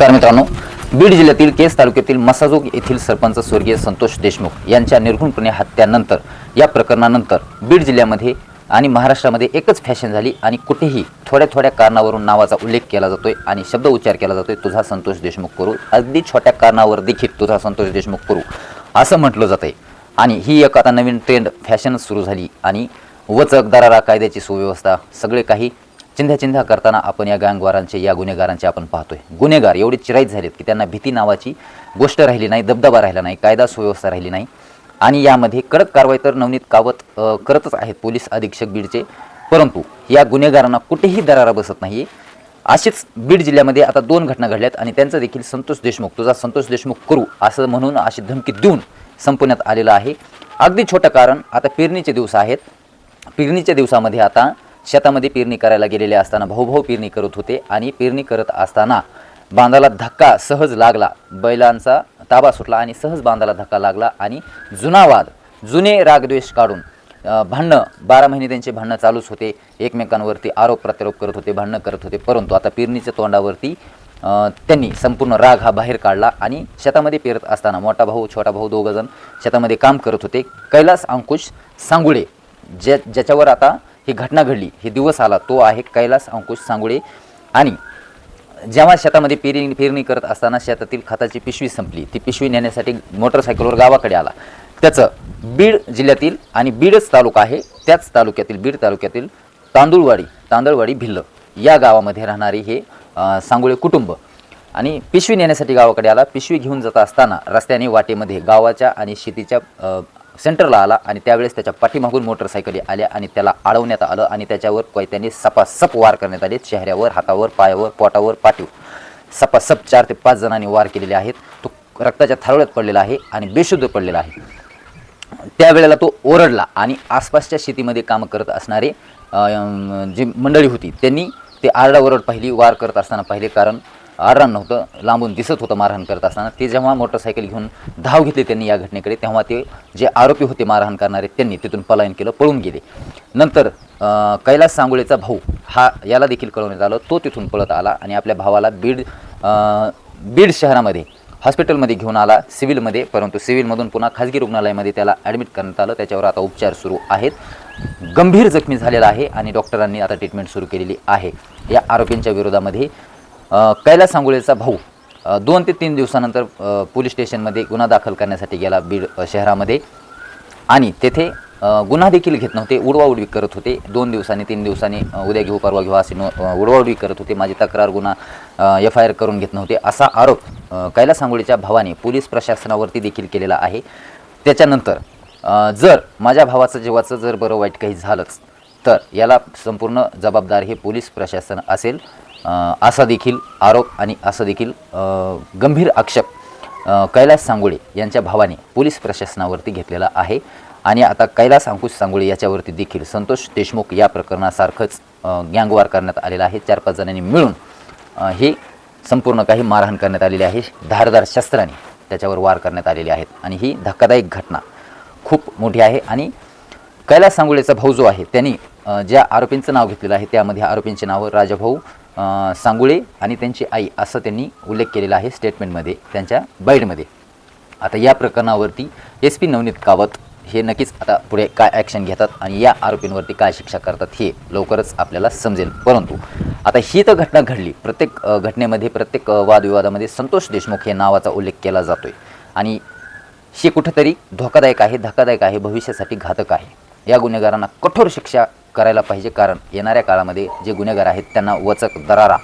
नमस्कार मित्रांनो. बीड जिल्ह्यातील केस तालुक्यातील मसाजोग येथील सरपंच स्वर्गीय संतोष देशमुख यांच्या निर्घुणपणे हत्यानंतर या प्रकरणानंतर बीड जिल्ह्यामध्ये आणि महाराष्ट्रामध्ये एकच फॅशन झाली आणि कुठेही थोड्या थोड्या कारणावरून नावाचा उल्लेख केला जातोय आणि शब्द उच्चार केला जातोय तुझा संतोष देशमुख करू. अगदी छोट्या कारणावर देखील तुझा संतोष देशमुख करू असं म्हटलं जातंय. आणि ही एक आता नवीन ट्रेंड फॅशन सुरू झाली आणि वचक दरारा कायद्याची सुव्यवस्था सगळे काही चिंध्या चिंध्या करताना आपण या गँगवारांचे या गुन्हेगारांचे आपण पाहतोय. गुन्हेगार एवढे चिराईत झालेत की त्यांना भीती नावाची गोष्ट राहिली नाही दबदबा राहिला नाही कायदा सुव्यवस्था राहिली नाही. आणि यामध्ये कडक कारवाई तर नवनीत कावत करतच आहेत पोलीस अधीक्षक बीडचे. परंतु या गुन्हेगारांना कुठेही दरारा बसत नाही अशीच बीड जिल्ह्यामध्ये आता दोन घटना घडल्यात आणि त्यांचं देखील संतोष देशमुख तुझा संतोष देशमुख करू असं म्हणून अशी धमकी देऊन संपवण्यात आलेलं आहे. अगदी छोटं कारण आता पेरणीचे दिवस आहेत. पेरणीच्या दिवसामध्ये आता शेतामध्ये पेरणी करायला गेलेले असताना भाऊभाऊ पेरणी करत होते आणि पेरणी करत असताना बांधाला धक्का सहज लागला. बैलांचा ताबा सुटला आणि सहज बांधाला धक्का लागला आणि जुना वाद जुने रागद्वेष काढून भांडणं बारा महिने त्यांचे भांडणं चालूच होते. एकमेकांवरती आरोप प्रत्यारोप करत होते भांडणं करत होते. परंतु आता पेरणीच्या तोंडावरती त्यांनी संपूर्ण राग हा बाहेर काढला आणि शेतामध्ये पेरत असताना मोठा भाऊ छोटा भाऊ दोघंजण शेतामध्ये काम करत होते. कैलास अंकुश सांगुळे ज्या ज्याच्यावर आता ही घटना घडली. हे दिवस आला. तो आहे कैलास अंकुश सांगुळे आणि जेव्हा शेतामध्ये पेरणी पेरणी करत असताना शेतातील खताची पिशवी संपली. ती पिशवी नेण्यासाठी मोटरसायकलवर गावाकडे आला. त्याचं बीड जिल्ह्यातील आणि बीडच तालुका आहे. त्याच तालुक्यातील बीड तालुक्यातील तांदूळवाडी तांदळवाडी भिल्ल या गावामध्ये राहणारे हे सांगोळे कुटुंब. आणि पिशवी नेण्यासाठी गावाकडे आला. पिशवी घेऊन जात असताना रस्त्याने वाटेमध्ये गावाच्या आणि शेतीच्या सेंटरला आला आणि त्यावेळेस त्याच्या पाठीमागून मोटरसायकली आल्या आणि त्याला अडवण्यात आलं आणि त्याच्यावर कैत्याने सपासप वार करण्यात आले. चेहऱ्यावर हातावर पायावर पोटावर पाठीव सपासप चार ते पाच जणांनी वार केलेले आहेत. तो रक्ताच्या थारोळ्यात पडलेला आहे आणि बेशुद्ध पडलेला आहे. त्यावेळेला तो ओरडला आणि आसपासच्या शेतीमध्ये काम करत असणारे जी मंडळी होती त्यांनी ते आरडाओरड पाहिली वार करत असताना पाहिले कारण आरण नव्हतं. लांबून दिसत होतं मारहाण करत असताना. ते जेव्हा मोटरसायकल घेऊन धाव घेतली त्यांनी या घटनेकडे तेव्हा ते जे आरोपी होते मारहाण करणारे त्यांनी तिथून पलायन केलं पळून गेले. नंतर कैलास सांगोळेचा भाऊ हा याला देखील कळवण्यात आलं. तो तिथून पळत आला आणि आपल्या भावाला बीड बीड शहरामध्ये हॉस्पिटलमध्ये घेऊन आला. सिव्हिलमध्ये परंतु सिव्हिलमधून पुन्हा खाजगी रुग्णालयामध्ये त्याला ॲडमिट करण्यात आलं. त्याच्यावर आता उपचार सुरू आहेत. गंभीर जखमी झालेला आहे आणि डॉक्टरांनी आता ट्रीटमेंट सुरू केलेली आहे. या आरोपींच्या विरोधामध्ये कैलास सांगोळेचा भाऊ दोन ते तीन दिवसानंतर पोलीस स्टेशनमध्ये गुन्हा दाखल करण्यासाठी गेला बीड शहरामध्ये. आणि तेथे गुन्हा देखील घेत नव्हते उडवाउडवी करत होते. दोन दिवसांनी तीन दिवसांनी उद्या घेऊ परवा घेऊ असे उडवाउडवी करत होते. माझी तक्रार गुन्हा एफ आय आर करून घेत नव्हते. असा आरोप कैलास सांगोळेच्या भावाने पोलीस प्रशासनावरती देखील केलेला आहे. त्याच्यानंतर जर माझ्या भावाचं जीवाचं जर बरं वाईट काही झालंच तर याला संपूर्ण जबाबदार हे पोलीस प्रशासन असेल. असा देखील आरोप आणि असं देखील गंभीर आक्षेप कैलास सांगोळे यांच्या भावाने पोलीस प्रशासनावरती घेतलेला आहे. आणि आता कैलास अंकुश सांगोळे याच्यावरती देखील संतोष देशमुख या प्रकरणासारखंच गँगवार करण्यात आलेला आहे. चार पाच जणांनी मिळून हे संपूर्ण काही मारहाण करण्यात आलेली आहे. धारदार शस्त्राने त्याच्यावर वार करण्यात आलेले आहेत. आणि ही धक्कादायक घटना खूप मोठी आहे. आणि कैलास सांगोळेचा भाऊ जो आहे त्यांनी ज्या आरोपींचं नाव घेतलेलं आहे त्यामध्ये आरोपींचे नाव राजाभाऊ सांगोळे आणि त्यांची आई असं त्यांनी उल्लेख केलेला आहे स्टेटमेंटमध्ये त्यांच्या बाईडमध्ये आता या प्रकरणावरती एस पी नवनीत कावत हे नक्कीच आता पुढे काय ॲक्शन घेतात आणि या आरोपींवरती काय शिक्षा करतात हे लवकरच आपल्याला समजेल. परंतु आता ही तर घटना घडली. प्रत्येक घटनेमध्ये प्रत्येक वादविवादामध्ये संतोष देशमुख हे नावाचा उल्लेख केला जातोय. आणि हे कुठंतरी धोकादायक आहे धक्कादायक आहे भविष्यासाठी घातक आहे. या गुन्हेगारांना कठोर शिक्षा करायला पाहिजे. कारण येणाऱ्या काळामध्ये जे गुन्हेगार आहेत त्यांना वचक दरारा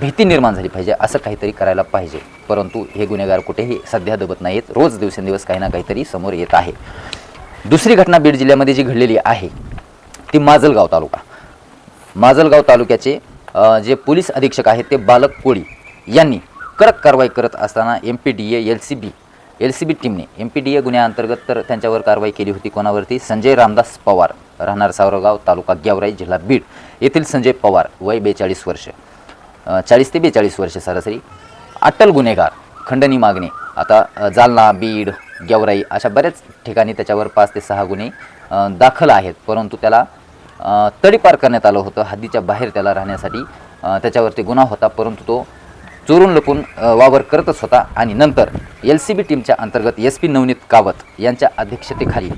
भीती निर्माण झाली पाहिजे असं काहीतरी करायला पाहिजे. परंतु हे गुन्हेगार कुठेही सध्या दबत नाहीत. रोज दिवसेंदिवस काही ना काहीतरी समोर येत आहे. दुसरी घटना बीड जिल्ह्यामध्ये जी घडलेली आहे ती माजलगाव तालुका. माजलगाव तालुक्याचे जे पोलीस अधीक्षक आहेत ते बालक कोळी यांनी कडक कारवाई करत असताना M P D A L C B L C B टीमने एम पी डी ए गुन्ह्याअंतर्गत तर त्यांच्यावर कारवाई केली होती. कोणावरती? संजय रामदास पवार. राहणार सावरगाव तालुका गेवराई जिल्हा बीड येथील संजय पवार वय बेचाळीस वर्ष. चाळीस ते बेचाळीस वर्ष सरासरी. अटल गुन्हेगार खंडणी मागणे. आता जालना बीड गेवराई अशा बऱ्याच ठिकाणी त्याच्यावर पाच ते सहा गुन्हे दाखल आहेत. परंतु त्याला तडीपार करण्यात आलं होतं. हद्दीच्या बाहेर त्याला राहण्यासाठी त्याच्यावरती गुन्हा होता. परंतु तो चोरून लपून वावर करतच होता. आणि नंतर एल सी बी टीमच्या अंतर्गत एस पी नवनीत कावत यांच्या अध्यक्षतेखाली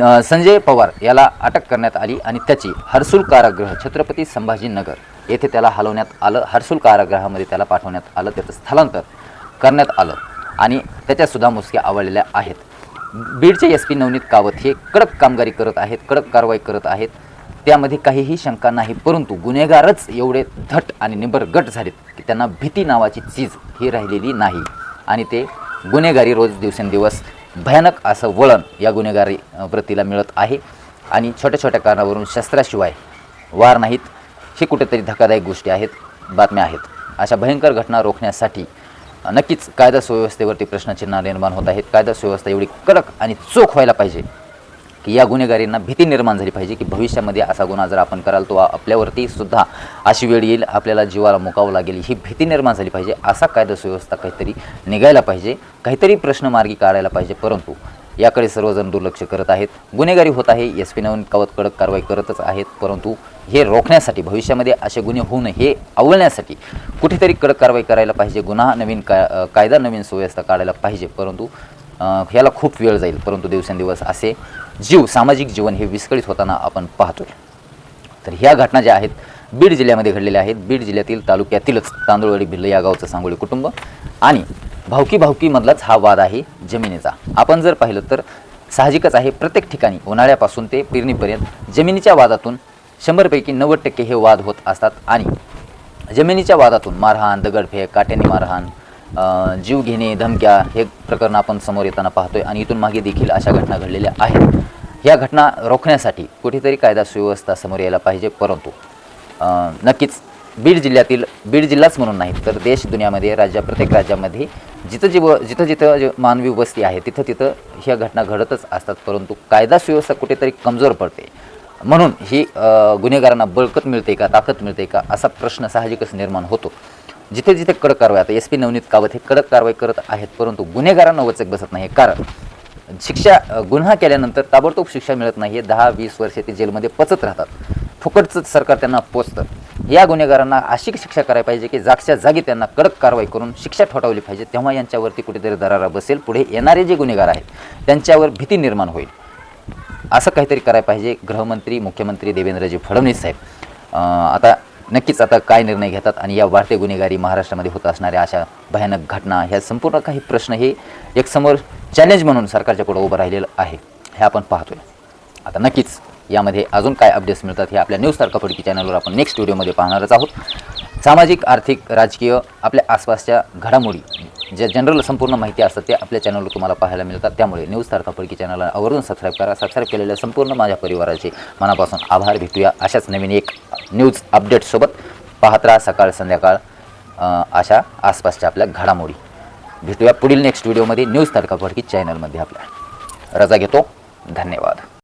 संजय पवार याला अटक करण्यात आली आणि त्याची हर्सुल कारागृह छत्रपती संभाजीनगर येथे त्याला हलवण्यात आलं. हर्सुल कारागृहामध्ये त्याला पाठवण्यात आलं. त्याचं स्थलांतर करण्यात आलं आणि त्याच्यासुद्धा मुसक्या आवडलेल्या आहेत. बीडचे एस पी नवनीत कावत हे कडक कामगारी करत आहेत कडक कारवाई करत आहेत. त्यामध्ये काहीही शंका नाही परंतु गुन्हेगारच एवढे धट आणि निबरगट झालेत की त्यांना भीती नावाची चीज ही राहिलेली नाही. आणि ते गुन्हेगारी रोज दिवसेंदिवस भयानक असं वळण या गुन्हेगारी प्रतीला मिळत आहे. आणि छोट्या छोट्या कारणावरून शस्त्राशिवाय वार नाहीत. हे कुठेतरी धक्कादायक गोष्टी आहेत बातम्या आहेत. अशा भयंकर घटना रोखण्यासाठी नक्कीच कायदा सुव्यवस्थेवरती प्रश्नचिन्ह निर्माण होत आहेत. कायदा सुव्यवस्था एवढी कडक आणि चोख व्हायला पाहिजे. की या गुन्हेगारींना भीती निर्माण झाली पाहिजे की भविष्यामध्ये असा गुन्हा जर आपण कराल तो आपल्यावरती सुद्धा अशी वेळ येईल आपल्याला जीवाला मुकावं लागेल ही भीती निर्माण झाली पाहिजे. असा कायदा सुव्यवस्था काहीतरी निघायला पाहिजे काहीतरी प्रश्न मार्गी काढायला पाहिजे. परंतु याकडे सर्वजण दुर्लक्ष करत आहेत. गुन्हेगारी होत आहे एस पी नवीन कवत कडक कारवाई करतच आहेत परंतु हे रोखण्यासाठी भविष्यामध्ये असे गुन्हे होऊ नये हे आवळण्यासाठी कुठेतरी कडक कारवाई करायला पाहिजे गुन्हा नवीन का कायदा नवीन सुव्यवस्था काढायला पाहिजे. परंतु ह्याला खूप वेळ जाईल परंतु दिवसेंदिवस असे जीव सामाजिक जीवन हे विस्कळीत होताना आपण पाहतोय. तर ह्या घटना ज्या आहेत बीड जिल्ह्यामध्ये घडलेल्या आहेत. बीड जिल्ह्यातील तालुक्यातीलच तांदूळवाडी भिल्ल या गावचं सांगोळी कुटुंब. आणि भावकी भावकीमधलाच हा वाद आहे जमिनीचा. आपण जर पाहिलं तर साहजिकच आहे प्रत्येक ठिकाणी उन्हाळ्यापासून ते पेरणीपर्यंत जमिनीच्या वादातून शंभरपैकी नव्वद टक्के हे वाद होत असतात. आणि जमिनीच्या वादातून मारहाण दगडफेक काट्याने मारहाण जीव घेणे धमक्या हे प्रकरण आपण समोर येताना पाहतोय आणि इथून मागे देखील अशा घटना घडलेल्या आहेत. ह्या घटना रोखण्यासाठी कुठेतरी कायदा सुव्यवस्था समोर यायला पाहिजे परंतु नक्कीच बीड जिल्ह्यातील बीड जिल्हाच म्हणून नाही तर देश दुनियामध्ये राज्या प्रत्येक राज्यामध्ये जिथं जीव जिथं जिथं जे मानवी वस्ती आहे तिथं तिथं ह्या घटना घडतच असतात परंतु कायदा सुव्यवस्था कुठेतरी कमजोर पडते. म्हणून ही गुन्हेगारांना बळकत मिळते का ताकद मिळते का असा प्रश्न साहजिकच निर्माण होतो. जिथे जिथे कडक कारवाई आता एस पी नवनीत कावत हे कडक कारवाई करत आहेत परंतु गुन्हेगारांना वचक बसत नाही. कारण शिक्षा गुन्हा केल्यानंतर ताबडतोब शिक्षा मिळत नाही दहा वीस वर्षे ते जेलमध्ये पचत राहतात. फुकटचं सरकार त्यांना पोचतं. या गुन्हेगारांना अशी शिक्षा करायला पाहिजे की जागच्या जागी त्यांना कडक कारवाई करून शिक्षा ठोठावली पाहिजे तेव्हा यांच्यावरती कुठेतरी दरारा बसेल. पुढे येणारे जे गुन्हेगार आहेत त्यांच्यावर भीती निर्माण होईल. असं काहीतरी करायला पाहिजे गृहमंत्री मुख्यमंत्री देवेंद्रजी फडणवीस साहेब. आता नक्कीच आता काय निर्णय घेतात आणि या वाढते गुन्हेगारी महाराष्ट्रामध्ये होत असणाऱ्या अशा भयानक घटना ह्या संपूर्ण काही प्रश्न हे एक समोर चॅलेंज म्हणून सरकारच्या पुढे उभं राहिलेलं आहे. हे आपण पाहतोय. आता नक्कीच यामध्ये अजून काय अपडेट्स मिळतात हे आपल्या न्यूज तारकाफडकी चॅनलवर आपण नेक्स्ट व्हिडिओमध्ये पाहणारच आहोत. सामाजिक आर्थिक राजकीय आपल्या आसपासच्या घडामोडी ज्या जनरल संपूर्ण माहिती असतात ते आपल्या चॅनलवर तुम्हाला पाहायला मिळतात. त्यामुळे न्यूज तारकाफडकी चॅनलला आवर्जून सबस्क्राईब करा. सबस्क्राईब केलेल्या संपूर्ण माझ्या परिवाराचे मनापासून आभार भेटूया. अशाच नवीन एक न्यूज अपडेटसोबत पाहत राहा सकाळ संध्याकाळ अशा आसपासच्या आपल्या घडामोडी. भेटूया पुढील नेक्स्ट व्हिडिओमध्ये न्यूज तडकाफडकी चॅनलमध्ये आपल्या. रजा घेतो. धन्यवाद.